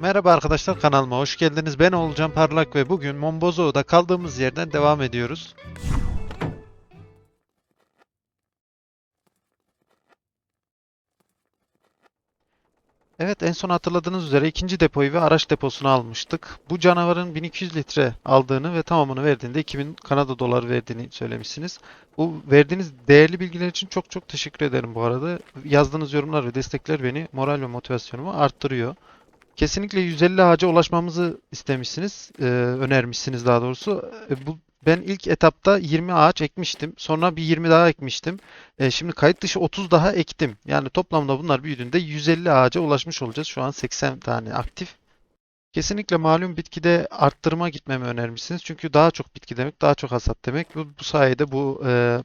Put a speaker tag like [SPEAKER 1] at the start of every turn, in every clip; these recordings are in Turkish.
[SPEAKER 1] Merhaba arkadaşlar kanalıma hoş geldiniz. Ben Oğulcan Parlak ve bugün Mombozo'da kaldığımız yerden devam ediyoruz. Evet en son hatırladığınız üzere ikinci depoyu ve araç deposunu almıştık. Bu canavarın 1200 litre aldığını ve tamamını verdiğinde 2000 Kanada doları verdiğini söylemişsiniz. Bu verdiğiniz değerli bilgiler için çok çok teşekkür ederim bu arada. Yazdığınız yorumlar ve destekler beni moral ve motivasyonumu arttırıyor. Kesinlikle 150 ağaca ulaşmamızı istemişsiniz, e, önermişsiniz daha doğrusu. E, bu ben ilk etapta 20 ağaç ekmiştim. Sonra bir 20 daha ekmiştim. E, şimdi kayıt dışı 30 daha ektim. Yani toplamda bunlar büyüdüğünde 150 ağaca ulaşmış olacağız. Şu an 80 tane aktif. Kesinlikle malum bitkide arttırma gitmemi önermişsiniz. Çünkü daha çok bitki demek, daha çok hasat demek. Bu, bu sayede bu e,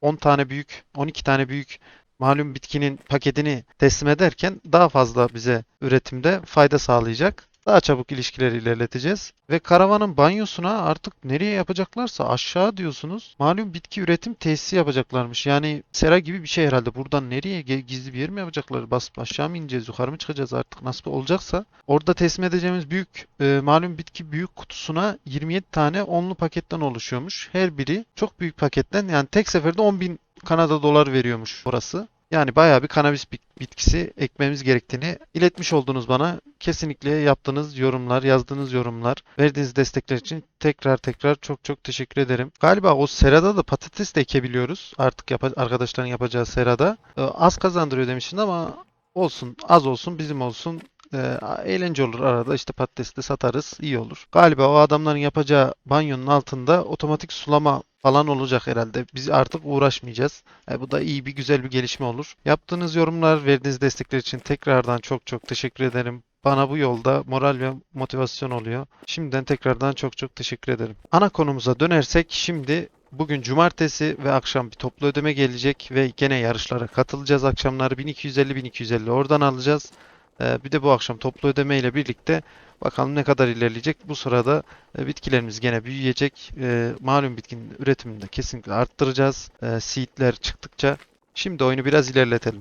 [SPEAKER 1] 10 tane büyük, 12 tane büyük malum bitkinin paketini teslim ederken daha fazla bize üretimde fayda sağlayacak. Daha çabuk ilişkileri ilerleteceğiz. Ve karavanın banyosuna artık nereye yapacaklarsa aşağı diyorsunuz. Malum bitki üretim tesisi yapacaklarmış. Yani sera gibi bir şey herhalde. Buradan nereye gizli bir yer mi yapacaklar? Basıp aşağı mı ineceğiz, yukarı mı çıkacağız artık nasıl olacaksa. Orada teslim edeceğimiz büyük e, malum bitki büyük kutusuna 27 tane onlu paketten oluşuyormuş. Her biri çok büyük paketten yani tek seferde 10.000 Kanada dolar veriyormuş orası. Yani bayağı bir kanabis bit- bitkisi ekmemiz gerektiğini iletmiş oldunuz bana. Kesinlikle yaptığınız yorumlar, yazdığınız yorumlar, verdiğiniz destekler için tekrar tekrar çok çok teşekkür ederim. Galiba o serada da patates de ekebiliyoruz. Artık yapa- arkadaşların yapacağı serada. Ee, Az kazandırıyor demiştin ama olsun, az olsun, bizim olsun. Ee, eğlence olur arada işte patates de satarız iyi olur. Galiba o adamların yapacağı banyonun altında otomatik sulama falan olacak herhalde. Biz artık uğraşmayacağız. E, bu da iyi bir güzel bir gelişme olur. Yaptığınız yorumlar, verdiğiniz destekler için tekrardan çok çok teşekkür ederim. Bana bu yolda moral ve motivasyon oluyor. Şimdiden tekrardan çok çok teşekkür ederim. Ana konumuza dönersek şimdi bugün cumartesi ve akşam bir toplu ödeme gelecek ve gene yarışlara katılacağız. Akşamları 1250-1250 oradan alacağız. Ee, bir de bu akşam toplu ödeme ile birlikte bakalım ne kadar ilerleyecek. Bu sırada e, bitkilerimiz gene büyüyecek. E, malum bitkinin üretimini de kesinlikle arttıracağız. E, seedler çıktıkça. Şimdi oyunu biraz ilerletelim.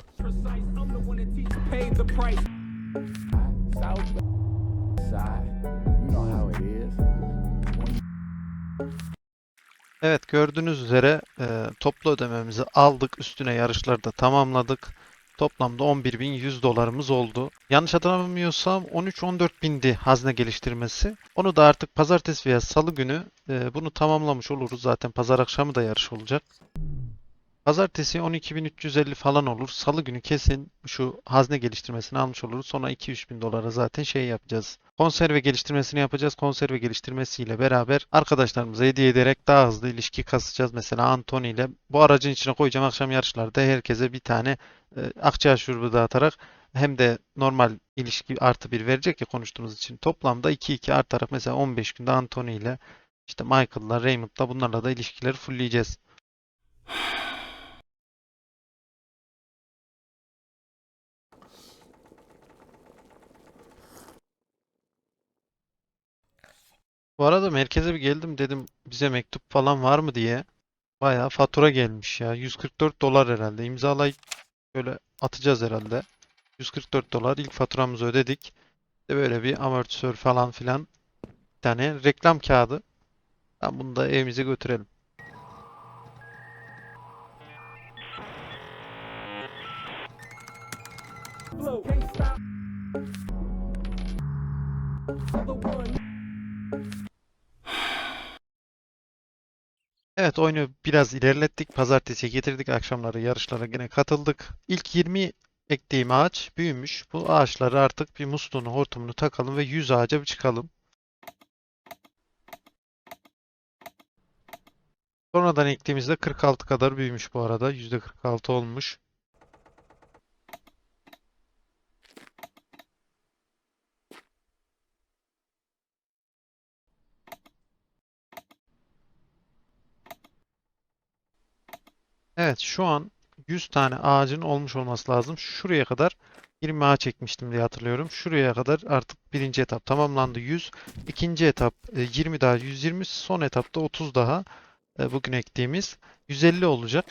[SPEAKER 1] Evet gördüğünüz üzere e, toplu ödememizi aldık. Üstüne yarışları da tamamladık. Toplamda 11.100 dolarımız oldu. Yanlış hatırlamıyorsam 13-14 bindi hazne geliştirmesi. Onu da artık pazartesi veya salı günü e, bunu tamamlamış oluruz. Zaten pazar akşamı da yarış olacak. Pazartesi 12.350 falan olur. Salı günü kesin şu hazne geliştirmesini almış oluruz. Sonra 2-3 bin dolara zaten şey yapacağız. Konserve geliştirmesini yapacağız. Konserve geliştirmesiyle beraber arkadaşlarımıza hediye ederek daha hızlı ilişki kasacağız. Mesela Anthony ile bu aracın içine koyacağım akşam yarışlarda herkese bir tane e, akçayağı şurubu dağıtarak hem de normal ilişki artı bir verecek ya konuştuğumuz için toplamda 2-2 artarak mesela 15 günde Anthony ile işte Michael'la Raymond'la bunlarla da ilişkileri fullleyeceğiz. Bu arada merkeze bir geldim dedim bize mektup falan var mı diye. Bayağı fatura gelmiş ya. 144 dolar herhalde. İmzalayıp böyle atacağız herhalde. 144 dolar ilk faturamızı ödedik. De böyle bir amortisör falan filan. Bir tane reklam kağıdı. Ben bunu da evimize götürelim.
[SPEAKER 2] Can't stop. The one.
[SPEAKER 1] Evet oyunu biraz ilerlettik. Pazartesiye getirdik. Akşamları yarışlara yine katıldık. İlk 20 ektiğim ağaç büyümüş. Bu ağaçları artık bir musluğunu, hortumunu takalım ve 100 ağaca bir çıkalım. Sonradan ektiğimizde 46 kadar büyümüş bu arada. %46 olmuş. Evet şu an 100 tane ağacın olmuş olması lazım. Şuraya kadar 20 ağaç ekmiştim diye hatırlıyorum. Şuraya kadar artık birinci etap tamamlandı 100. İkinci etap e, 20 daha 120. Son etapta 30 daha e, bugün ektiğimiz 150 olacak.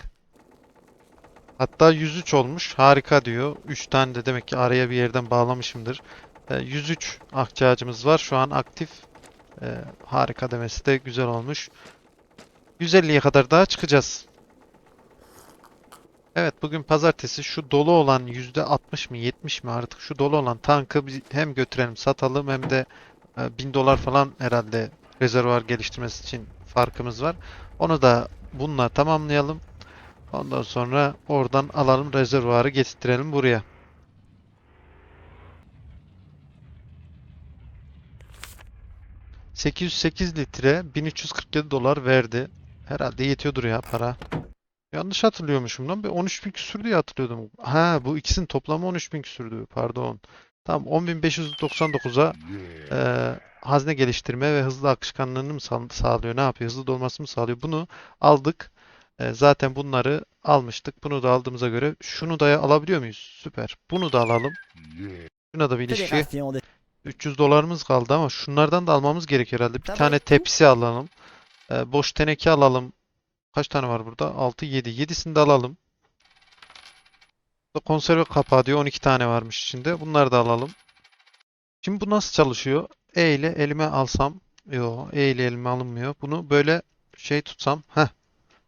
[SPEAKER 1] Hatta 103 olmuş. Harika diyor. 3 tane de demek ki araya bir yerden bağlamışımdır. E, 103 akçağacımız var şu an aktif. E, harika demesi de güzel olmuş. 150'ye kadar daha çıkacağız. Evet bugün pazartesi şu dolu olan %60 mı 70 mi artık şu dolu olan tankı hem götürelim satalım hem de e, 1000 dolar falan herhalde rezervuar geliştirmesi için farkımız var. Onu da bununla tamamlayalım. Ondan sonra oradan alalım rezervuarı getirtirelim buraya. ...808 litre 1347 dolar verdi. Herhalde yetiyordur ya para. Yanlış hatırlıyormuşum lan. Ben 13.000 küsür diye hatırlıyordum. Ha bu ikisinin toplamı 13.000 küsürdü. Pardon. Tamam 10.599'a eee hazne geliştirme ve hızlı akışkanlığını mı sağ- sağlıyor? Ne yapıyor? Hızlı dolması mı sağlıyor? Bunu aldık. Eee, zaten bunları almıştık. Bunu da aldığımıza göre şunu da alabiliyor muyuz? Süper. Bunu da alalım. Şuna da bir ilişki.
[SPEAKER 3] Fédération de
[SPEAKER 1] 300 dolarımız kaldı ama şunlardan da almamız gerekiyor herhalde. Bir
[SPEAKER 3] Tamam.
[SPEAKER 1] tane tepsi alalım. Ee, boş teneke alalım. Kaç tane var burada? 6, 7. 7'sini de alalım. Burada konserve kapağı diyor. 12 tane varmış içinde. Bunları da alalım. Şimdi bu nasıl çalışıyor? E ile elime alsam. Yo, E ile elime alınmıyor. Bunu böyle şey tutsam. Heh.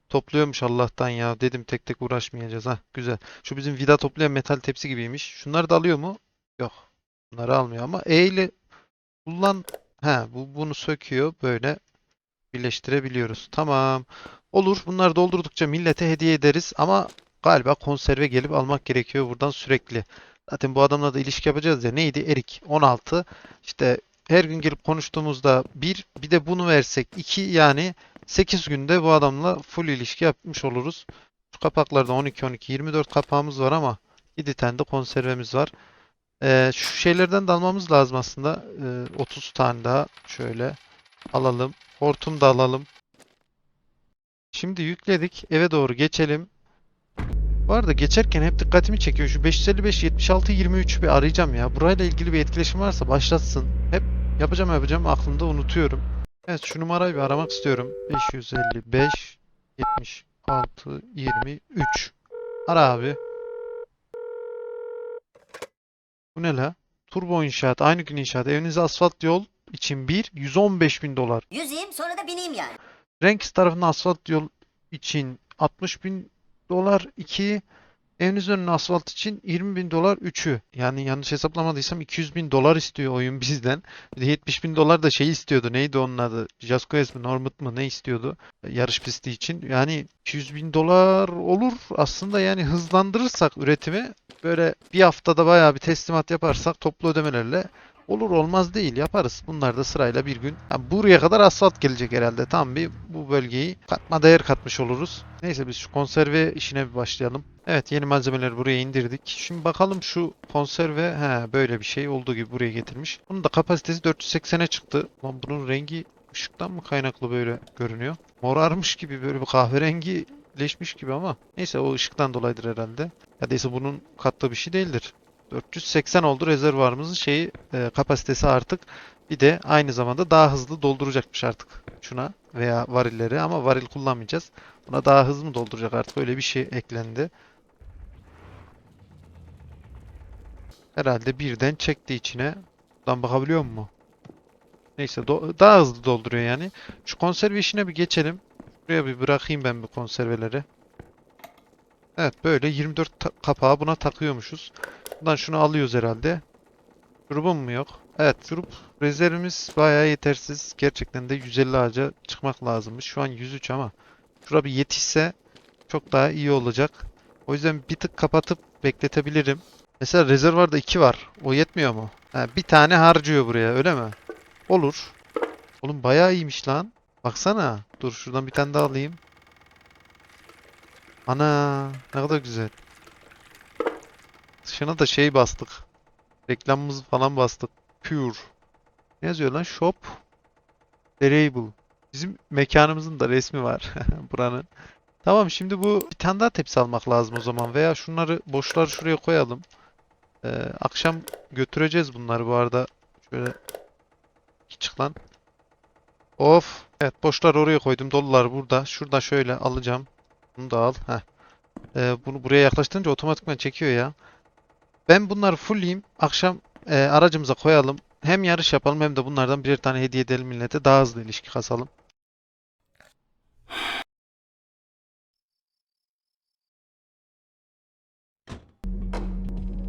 [SPEAKER 1] Topluyormuş Allah'tan ya. Dedim tek tek uğraşmayacağız. Ha, güzel. Şu bizim vida toplayan metal tepsi gibiymiş. Şunları da alıyor mu? Yok. Bunları almıyor ama E ile kullan he bu bunu söküyor böyle birleştirebiliyoruz. Tamam. Olur. Bunları doldurdukça millete hediye ederiz ama galiba konserve gelip almak gerekiyor buradan sürekli. Zaten bu adamla da ilişki yapacağız ya. Neydi? Erik 16. İşte her gün gelip konuştuğumuzda bir bir de bunu versek 2 yani 8 günde bu adamla full ilişki yapmış oluruz. Şu kapaklarda 12 12 24 kapağımız var ama 7 tane de konservemiz var. Ee, şu şeylerden de almamız lazım aslında. Ee, 30 tane daha şöyle alalım. Hortum da alalım. Şimdi yükledik. Eve doğru geçelim. Bu arada geçerken hep dikkatimi çekiyor. Şu 555 76 23'ü bir arayacağım ya. Burayla ilgili bir etkileşim varsa başlatsın. Hep yapacağım yapacağım aklımda unutuyorum. Evet şu numarayı bir aramak istiyorum. 555 76 23. Ara abi. Bu ne la? Turbo inşaat, aynı gün inşaat. Evinize asfalt yol için bir 115 bin dolar.
[SPEAKER 4] Yüzeyim sonra da bineyim yani.
[SPEAKER 1] Renks tarafında asfalt yol için 60 bin dolar 2. Evinizin önüne asfalt için 20 bin dolar 3'ü. Yani yanlış hesaplamadıysam 200 bin dolar istiyor oyun bizden. Bir de 70 bin dolar da şey istiyordu. Neydi onun adı? Jasquez mi? Normand mı? Ne istiyordu? Yarış pisti için. Yani 200 bin dolar olur. Aslında yani hızlandırırsak üretimi böyle bir haftada bayağı bir teslimat yaparsak toplu ödemelerle olur olmaz değil yaparız. Bunlar da sırayla bir gün. Ha, buraya kadar asfalt gelecek herhalde. Tam bir bu bölgeyi katma değer katmış oluruz. Neyse biz şu konserve işine bir başlayalım. Evet yeni malzemeleri buraya indirdik. Şimdi bakalım şu konserve he böyle bir şey olduğu gibi buraya getirmiş. Bunun da kapasitesi 480'e çıktı. Lan bunun rengi ışıktan mı kaynaklı böyle görünüyor? Morarmış gibi böyle bir kahverengileşmiş gibi ama neyse o ışıktan dolayıdır herhalde. Ya değilse bunun kattığı bir şey değildir. 480 oldu rezervuarımızın şeyi e, kapasitesi artık. Bir de aynı zamanda daha hızlı dolduracakmış artık şuna veya varilleri ama varil kullanmayacağız. Buna daha hızlı mı dolduracak artık öyle bir şey eklendi. Herhalde birden çekti içine. Buradan bakabiliyor mu? Neyse daha hızlı dolduruyor yani. Şu konserve işine bir geçelim. Buraya bir bırakayım ben bu konserveleri. Evet böyle 24 ta- kapağı buna takıyormuşuz. Buradan şunu alıyoruz herhalde. Şurubum mu yok? Evet şurup rezervimiz bayağı yetersiz. Gerçekten de 150 ağaca çıkmak lazımmış. Şu an 103 ama şura bir yetişse çok daha iyi olacak. O yüzden bir tık kapatıp bekletebilirim. Mesela rezervuarda 2 var. O yetmiyor mu? Ha, bir tane harcıyor buraya öyle mi? Olur. Oğlum bayağı iyiymiş lan. Baksana. Dur şuradan bir tane daha alayım. Ana ne kadar güzel. Dışına da şey bastık. Reklamımızı falan bastık. Pure. Ne yazıyor lan? Shop. Variable. Bizim mekanımızın da resmi var. Buranın. Tamam şimdi bu bir tane daha tepsi almak lazım o zaman. Veya şunları boşları şuraya koyalım. Ee, akşam götüreceğiz bunları bu arada. Şöyle çık lan. Of. Evet boşlar oraya koydum. Dolular burada. Şurada şöyle alacağım. Bunu da al. Heh. Ee, bunu buraya yaklaştırınca otomatikman çekiyor ya. Ben bunları fullleyeyim. Akşam e, aracımıza koyalım. Hem yarış yapalım hem de bunlardan birer tane hediye edelim millete. Daha hızlı ilişki kasalım.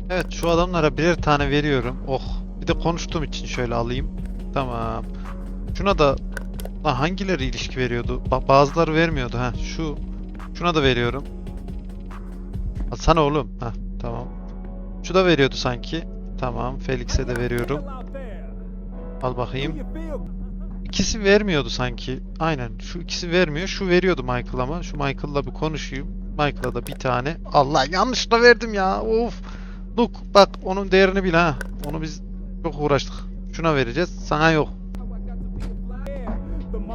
[SPEAKER 1] Evet şu adamlara birer tane veriyorum. Oh. Bir de konuştuğum için şöyle alayım. Tamam. Şuna da Lan hangileri ilişki veriyordu? Bak bazıları vermiyordu ha. Şu şuna da veriyorum. Alsana oğlum. Ha tamam. Şu da veriyordu sanki. Tamam. Felix'e de veriyorum. Al bakayım. İkisi vermiyordu sanki. Aynen. Şu ikisi vermiyor. Şu veriyordu Michael ama. Şu Michael'la bir konuşayım. Michael'a da bir tane. Allah yanlışla verdim ya. Of. Look bak onun değerini bil ha. Onu biz çok uğraştık. Şuna vereceğiz. Sana yok.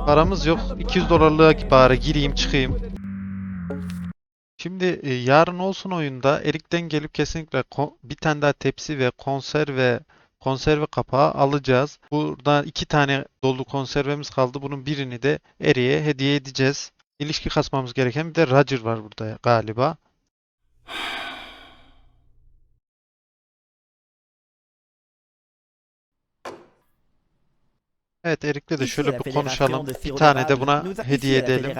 [SPEAKER 1] Paramız yok. 200 dolarlığa bari gireyim çıkayım. Şimdi e, yarın olsun oyunda Erik'ten gelip kesinlikle bir tane daha tepsi ve konserve konserve kapağı alacağız. Burada iki tane dolu konservemiz kaldı. Bunun birini de Erik'e hediye edeceğiz. İlişki kasmamız gereken bir de Roger var burada galiba. Evet Erik'le de şöyle bir konuşalım. Bir tane de buna hediye edelim.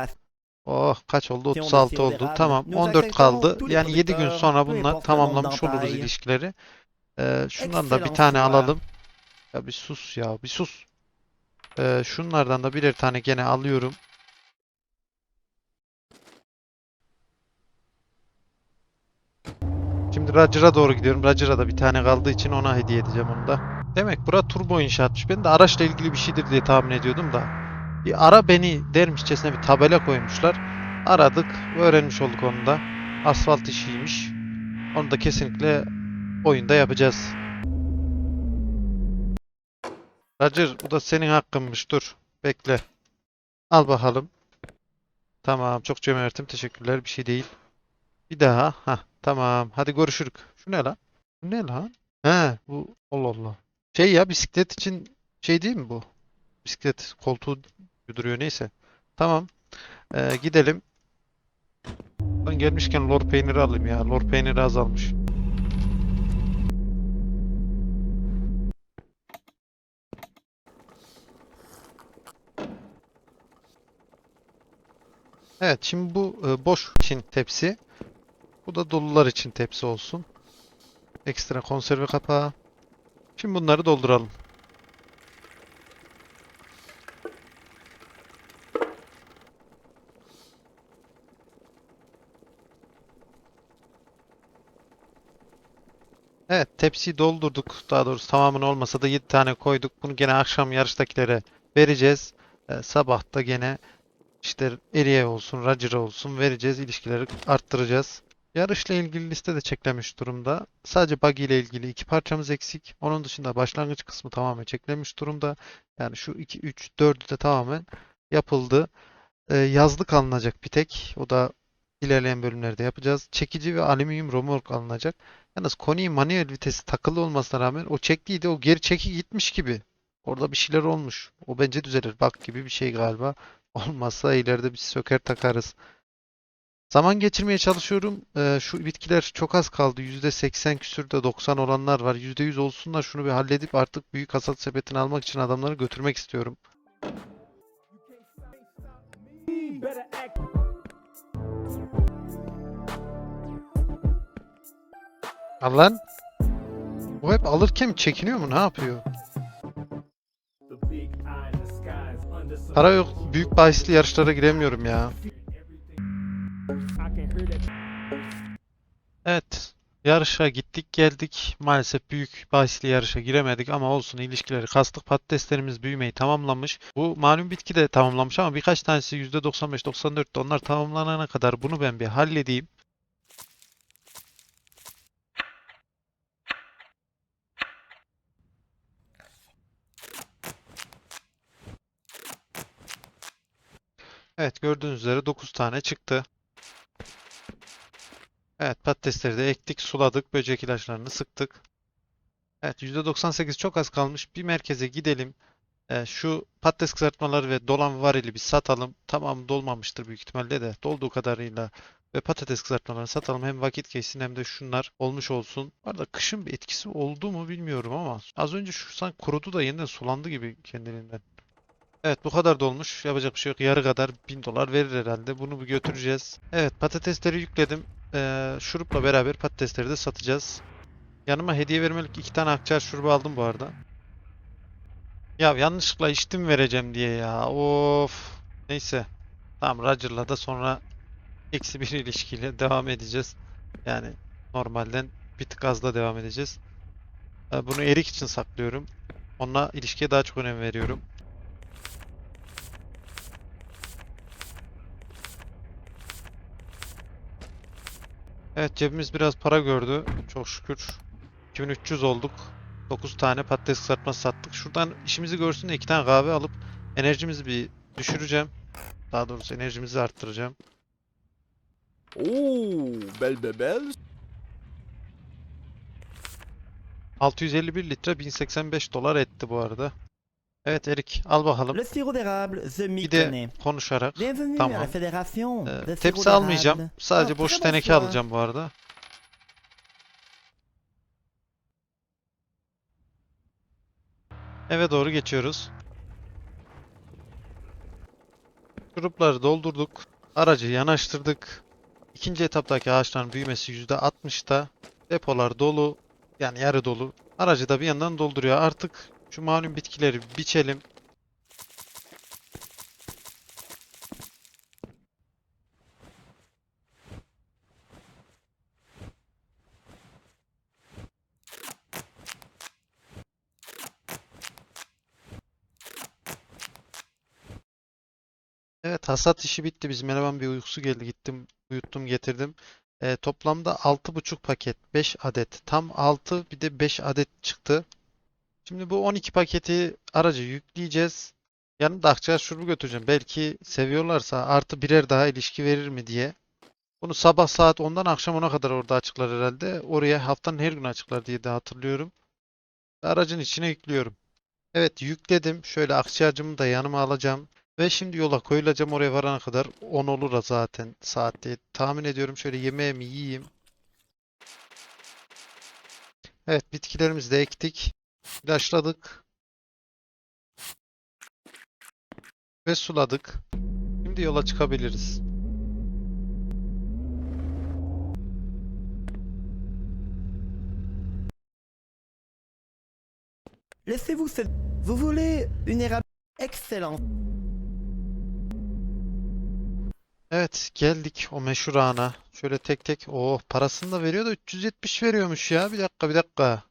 [SPEAKER 1] Oh kaç oldu?
[SPEAKER 3] de
[SPEAKER 1] 36
[SPEAKER 3] sirop
[SPEAKER 1] oldu. Tamam.
[SPEAKER 3] Nous
[SPEAKER 1] 14
[SPEAKER 3] acceptons
[SPEAKER 1] kaldı. Yani 7 gün sonra bununla tamamlamış oluruz ilişkileri. Ee, şundan da bir tane alalım. Ya bir sus ya, bir sus. Ee, şunlardan da birer tane gene alıyorum. Şimdi Roger'a doğru gidiyorum. Roger'a da bir tane kaldığı için ona hediye edeceğim onu da. Demek bura turbo inşaatmış. Ben de araçla ilgili bir şeydir diye tahmin ediyordum da. Bir ara beni dermişçesine bir tabela koymuşlar. Aradık, öğrenmiş olduk onu da. Asfalt işiymiş. Onu da kesinlikle oyunda yapacağız. Roger, bu da senin hakkınmış. Dur, bekle. Al bakalım. Tamam, çok cömertim. Teşekkürler. Bir şey değil. Bir daha. Ha, tamam. Hadi görüşürük. Şu ne lan? Bu ne lan? He, bu Allah Allah. Şey ya bisiklet için şey değil mi bu? Bisiklet koltuğu duruyor neyse. Tamam. Ee, gidelim. Ben gelmişken lor peyniri alayım ya. Lor peyniri azalmış. Evet, şimdi bu e, boş için tepsi. Bu da dolular için tepsi olsun. Ekstra konserve kapağı. Şimdi bunları dolduralım. Evet, tepsiyi doldurduk. Daha doğrusu tamamını olmasa da 7 tane koyduk. Bunu gene akşam yarıştakilere vereceğiz. Ee, sabah da gene işte Eriye olsun, Roger'a olsun vereceğiz. İlişkileri arttıracağız. Yarışla ilgili liste de çeklemiş durumda. Sadece buggy ile ilgili iki parçamız eksik. Onun dışında başlangıç kısmı tamamen çeklemiş durumda. Yani şu 2, 3, 4'ü de tamamen yapıldı. Ee, yazlık alınacak bir tek. O da ilerleyen bölümlerde yapacağız. Çekici ve alüminyum romork alınacak. Yalnız Koni'nin manuel vitesi takılı olmasına rağmen o çektiydi o geri çeki gitmiş gibi. Orada bir şeyler olmuş. O bence düzelir. Bak gibi bir şey galiba. Olmazsa ileride bir söker takarız. Zaman geçirmeye çalışıyorum. Ee, şu bitkiler çok az kaldı. %80 küsürde 90 olanlar var. %100 olsunlar. Şunu bir halledip artık büyük hasat sepetini almak için adamları götürmek istiyorum. Al. Bu hep alırken çekiniyor mu? Ne yapıyor? Para yok. Büyük bahisli yarışlara giremiyorum ya. Evet. Yarışa gittik geldik. Maalesef büyük bahisli yarışa giremedik ama olsun ilişkileri kastık. Patateslerimiz büyümeyi tamamlamış. Bu malum bitki de tamamlamış ama birkaç tanesi %95-94'te onlar tamamlanana kadar bunu ben bir halledeyim. Evet gördüğünüz üzere 9 tane çıktı. Evet patatesleri de ektik, suladık, böcek ilaçlarını sıktık. Evet %98 çok az kalmış. Bir merkeze gidelim. Ee, şu patates kızartmaları ve dolan varili bir satalım. Tamam dolmamıştır büyük ihtimalle de. Dolduğu kadarıyla ve patates kızartmalarını satalım. Hem vakit geçsin hem de şunlar olmuş olsun. Bu arada kışın bir etkisi oldu mu bilmiyorum ama az önce şu sanki kurudu da yeniden sulandı gibi kendiliğinden. Evet bu kadar da olmuş. Yapacak bir şey yok. Yarı kadar 1000 dolar verir herhalde. Bunu bir götüreceğiz. Evet patatesleri yükledim. Ee, şurupla beraber patatesleri de satacağız. Yanıma hediye vermelik iki tane akçaar şurubu aldım bu arada. Ya yanlışlıkla içtim vereceğim diye ya. Of. Neyse. Tamam Roger'la da sonra eksi bir ilişkiyle devam edeceğiz. Yani normalden bir tık az da devam edeceğiz. Ee, Bunu Erik için saklıyorum. Onunla ilişkiye daha çok önem veriyorum. Evet cebimiz biraz para gördü. Çok şükür. 2300 olduk. 9 tane patates kızartması sattık. Şuradan işimizi görsün de 2 tane kahve alıp enerjimizi bir düşüreceğim. Daha doğrusu enerjimizi arttıracağım.
[SPEAKER 5] Oh, belle bébelle.
[SPEAKER 1] 651 litre 1085 dolar etti bu arada. Evet Erik al bakalım.
[SPEAKER 3] Le sirop d'érable, The
[SPEAKER 1] Bir de konuşarak.
[SPEAKER 3] Bienvenue
[SPEAKER 1] Tamam.
[SPEAKER 3] à la Fédération
[SPEAKER 1] Ee, tepsi almayacağım. Sadece
[SPEAKER 3] Ah,
[SPEAKER 1] boş teneke alacağım bu arada. Eve doğru geçiyoruz. Şurupları doldurduk. Aracı yanaştırdık. İkinci etaptaki ağaçların büyümesi %60'da. Depolar dolu. Yani yarı dolu. Aracı da bir yandan dolduruyor. Artık şu malum bitkileri biçelim. Evet hasat işi bitti. Bizim eleman bir uykusu geldi. Gittim uyuttum getirdim. Ee, toplamda 6,5 paket 5 adet. Tam 6 bir de 5 adet çıktı. Şimdi bu 12 paketi araca yükleyeceğiz. Yanımda akçaar şurubu götüreceğim. Belki seviyorlarsa artı birer daha ilişki verir mi diye. Bunu sabah saat 10'dan akşam 10'a kadar orada açıklar herhalde. Oraya haftanın her günü açıklar diye de hatırlıyorum. Aracın içine yüklüyorum. Evet yükledim. Şöyle akciğercimi de yanıma alacağım. Ve şimdi yola koyulacağım oraya varana kadar 10 olur zaten saat diye tahmin ediyorum. Şöyle yemeğimi yiyeyim. Evet bitkilerimizi de ektik. İlaçladık. Ve suladık. Şimdi yola çıkabiliriz.
[SPEAKER 3] Laissez-vous cette... Vous voulez une érable excellente
[SPEAKER 1] Evet geldik o meşhur ana. Şöyle tek tek. Oh parasını da veriyor da 370 veriyormuş ya. Bir dakika bir dakika.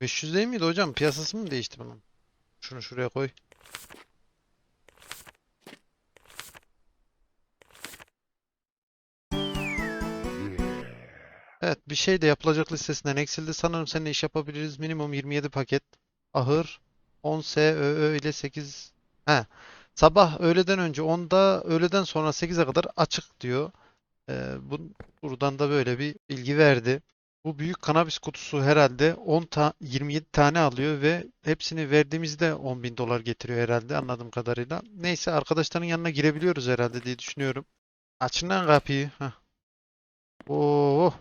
[SPEAKER 1] 500 değil miydi hocam? Piyasası mı değişti bunun? Şunu şuraya koy. Evet bir şey de yapılacak listesinden eksildi. Sanırım seninle iş yapabiliriz. Minimum 27 paket. Ahır 10 SÖÖ ile 8 He. Sabah öğleden önce 10'da öğleden sonra 8'e kadar açık diyor. Ee, bu, buradan da böyle bir bilgi verdi. Bu büyük kanabis kutusu herhalde 10 ta 27 tane alıyor ve hepsini verdiğimizde 10 bin dolar getiriyor herhalde anladığım kadarıyla. Neyse arkadaşların yanına girebiliyoruz herhalde diye düşünüyorum. Açın lan kapıyı. Heh. Oh.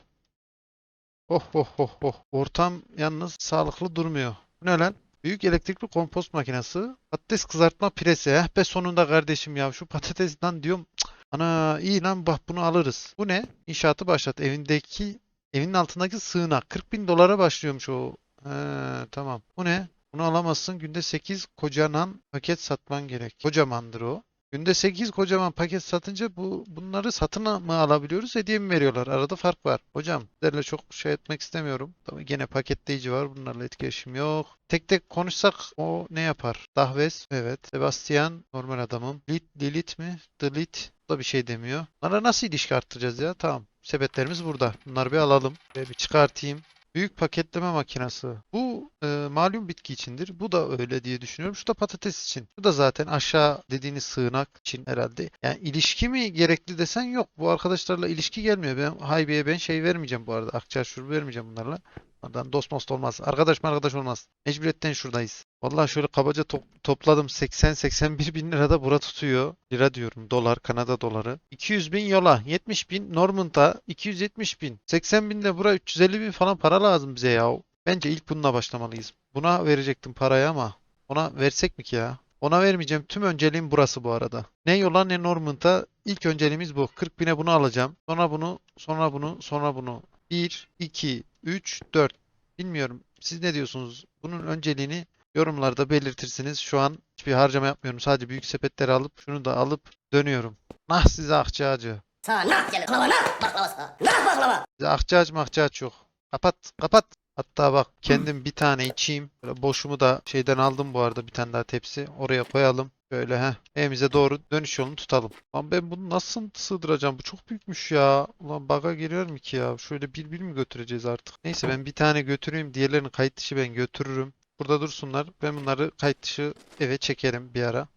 [SPEAKER 1] Oh oh oh oh. Ortam yalnız sağlıklı durmuyor. Bu ne lan? Büyük elektrikli kompost makinesi. Patates kızartma piresi. Eh be sonunda kardeşim ya. Şu patates lan diyorum. Ana iyi lan bak bunu alırız. Bu ne? İnşaatı başlat. Evindeki evinin altındaki sığınak. 40 bin dolara başlıyormuş o. He, tamam. Bu ne? Bunu alamazsın. Günde 8 kocaman paket satman gerek. Kocamandır o. Günde 8 kocaman paket satınca bu bunları satın mı alabiliyoruz, hediye mi veriyorlar? Arada fark var. Hocam, sizlerle çok şey etmek istemiyorum. Tabii gene paketleyici var. Bunlarla etkileşim yok. Tek tek konuşsak o ne yapar? Dahves, evet. Sebastian, normal adamım. Lit, Lilith mi? Delete. O da bir şey demiyor. Bunlara nasıl ilişki arttıracağız ya? Tamam. Sepetlerimiz burada. Bunları bir alalım. Ve bir çıkartayım. Büyük paketleme makinesi. Bu e, malum bitki içindir. Bu da öyle diye düşünüyorum. Şu da patates için. Bu da zaten aşağı dediğiniz sığınak için herhalde. Yani ilişki mi gerekli desen yok. Bu arkadaşlarla ilişki gelmiyor. Ben Haybi'ye ben şey vermeyeceğim bu arada. Akçaar şurubu vermeyeceğim bunlarla. Oradan dost most olmaz. Arkadaş mı arkadaş olmaz. Mecburiyetten şuradayız. Vallahi şöyle kabaca to- topladım. 80-81 bin lirada bura tutuyor. Lira diyorum. Dolar. Kanada doları. 200 bin yola. 70 bin Normand'a. 270 bin. 80 bin de bura 350 bin falan para lazım bize ya. Bence ilk bununla başlamalıyız. Buna verecektim parayı ama ona versek mi ki ya? Ona vermeyeceğim. Tüm önceliğim burası bu arada. Ne yola ne Normand'a ilk önceliğimiz bu. 40 bine bunu alacağım. Sonra bunu, sonra bunu, sonra bunu. 1, 2, 3, 4. Bilmiyorum. Siz ne diyorsunuz? Bunun önceliğini yorumlarda belirtirsiniz. Şu an hiçbir harcama yapmıyorum. Sadece büyük sepetleri alıp şunu da alıp dönüyorum. Nah size akçacı.
[SPEAKER 4] Sana nah baklava nah baklavası. Nah baklava.
[SPEAKER 1] Size akçaç mahçaç yok. Kapat kapat. Hatta bak kendim bir tane içeyim. Böyle boşumu da şeyden aldım bu arada bir tane daha tepsi. Oraya koyalım. Böyle heh. Evimize doğru dönüş yolunu tutalım. Lan ben bunu nasıl sığdıracağım? Bu çok büyükmüş ya. Ulan baga giriyor mu ki ya? Şöyle bir bir mi götüreceğiz artık? Neyse ben bir tane götüreyim. Diğerlerini kayıt dışı ben götürürüm. Burada dursunlar. Ben bunları kayıt dışı eve çekerim bir ara.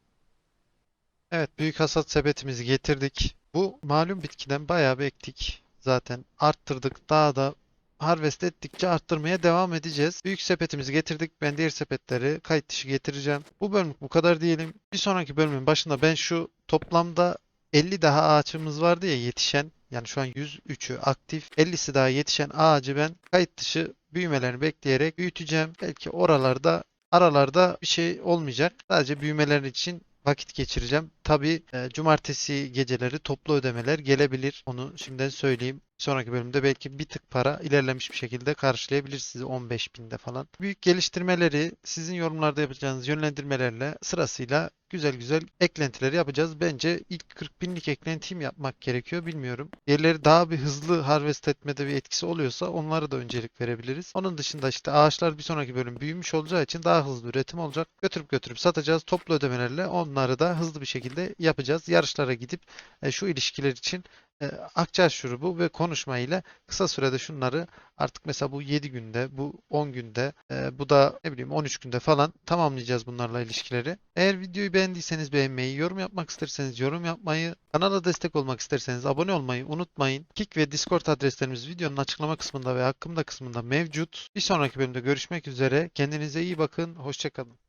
[SPEAKER 1] Evet, büyük hasat sepetimizi getirdik. Bu malum bitkiden bayağı bir ektik. Zaten arttırdık. Daha da harvest ettikçe arttırmaya devam edeceğiz. Büyük sepetimizi getirdik. Ben diğer sepetleri kayıt dışı getireceğim. Bu bölümlük bu kadar diyelim. Bir sonraki bölümün başında ben şu toplamda 50 daha ağaçımız vardı ya yetişen. Yani şu an 103'ü aktif. 50'si daha yetişen ağacı ben kayıt dışı büyümelerini bekleyerek büyüteceğim. Belki oralarda aralarda bir şey olmayacak. Sadece büyümeleri için vakit geçireceğim. Tabii e, cumartesi geceleri toplu ödemeler gelebilir. Onu şimdiden söyleyeyim. Sonraki bölümde belki bir tık para ilerlemiş bir şekilde karşılayabilir sizi 15 binde falan. Büyük geliştirmeleri sizin yorumlarda yapacağınız yönlendirmelerle sırasıyla güzel güzel eklentileri yapacağız. Bence ilk 40 binlik eklentiyi yapmak gerekiyor bilmiyorum. Diğerleri daha bir hızlı harvest etmede bir etkisi oluyorsa onlara da öncelik verebiliriz. Onun dışında işte ağaçlar bir sonraki bölüm büyümüş olacağı için daha hızlı üretim olacak. Götürüp götürüp satacağız. Toplu ödemelerle onları da hızlı bir şekilde yapacağız. Yarışlara gidip e, şu ilişkiler için e, akçaş şurubu ve konuşmayla kısa sürede şunları artık mesela bu 7 günde, bu 10 günde, e, bu da ne bileyim 13 günde falan tamamlayacağız bunlarla ilişkileri. Eğer videoyu beğendiyseniz beğenmeyi, yorum yapmak isterseniz yorum yapmayı, kanala destek olmak isterseniz abone olmayı unutmayın. Kik ve Discord adreslerimiz videonun açıklama kısmında ve hakkımda kısmında mevcut. Bir sonraki bölümde görüşmek üzere. Kendinize iyi bakın. Hoşçakalın.